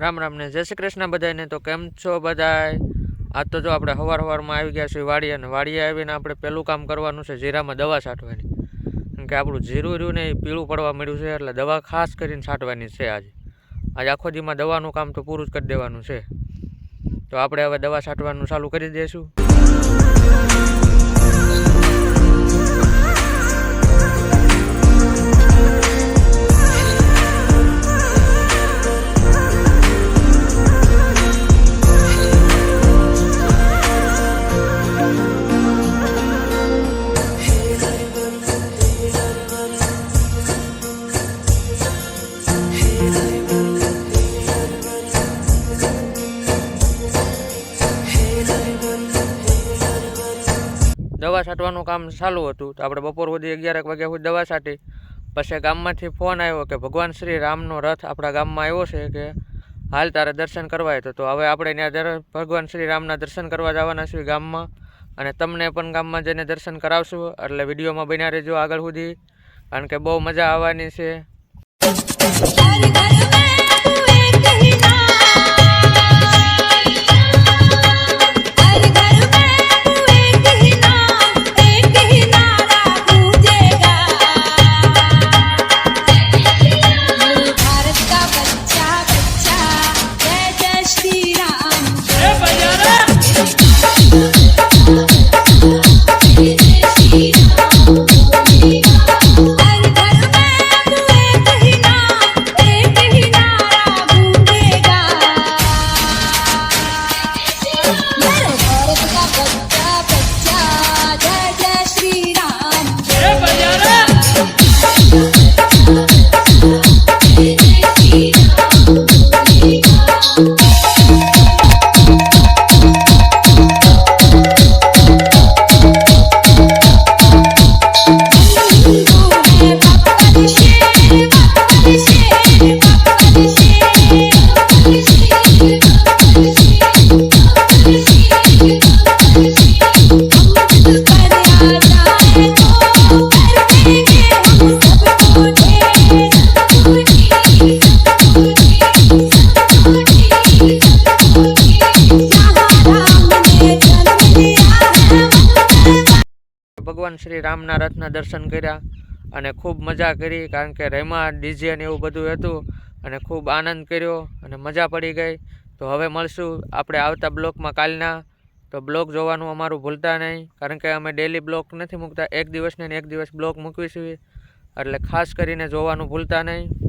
રામ રામ ને જય શ્રી કૃષ્ણ બધાને તો કેમ છો બધાય? આજ તો જો આપણે સવાર હવારમાં આવી ગયા છીએ વાડીએ અને વાડીએ આવીને આપણે પહેલું કામ કરવાનું છે જીરામાં દવા છાંટવાની. કેમ કે આપણું જીરું રહ્યું ને એ પીળું પડવા મળ્યું છે, એટલે દવા ખાસ કરીને છાંટવાની છે આજે. આજે આખો દીમાં દવાનું કામ તો પૂરું જ કરી દેવાનું છે. તો આપણે હવે દવા છાંટવાનું ચાલુ કરી દઈશું. દવા છાંટવાનું કામ ચાલુ હતું. તો આપણે બપોર સુધી અગિયારેક વાગ્યા સુધી દવા છાંટી. પછી ગામમાંથી ફોન આવ્યો કે ભગવાન શ્રી રામનો રથ આપણા ગામમાં આવ્યો છે કે હાલ તારે દર્શન કરવા તો તો હવે આપણે ત્યાં ભગવાન શ્રી રામના દર્શન કરવા જવાના છીએ ગામમાં. અને તમને પણ ગામમાં જઈને દર્શન કરાવશું. એટલે વિડીયોમાં બન્યા રહેજો આગળ સુધી. કારણ કે બહુ મજા આવવાની છે. ભગવાન શ્રી રામના રથના દર્શન કર્યા અને ખૂબ મજા કરી કારણ કે રેમાં ડીજે ને એવું બધું હતું અને ખૂબ આનંદ કર્યો અને મજા પડી ગઈ. તો હવે મળશું આપણે આવતા બ્લોકમાં કાલના. તો બ્લોક જોવાનું અમારું ભૂલતા નહીં કારણ કે અમે ડેલી બ્લોક નથી મૂકતા. એક દિવસને એક દિવસ બ્લોક મૂકવી છીએ એટલે ખાસ કરીને જોવાનું ભૂલતા નહીં.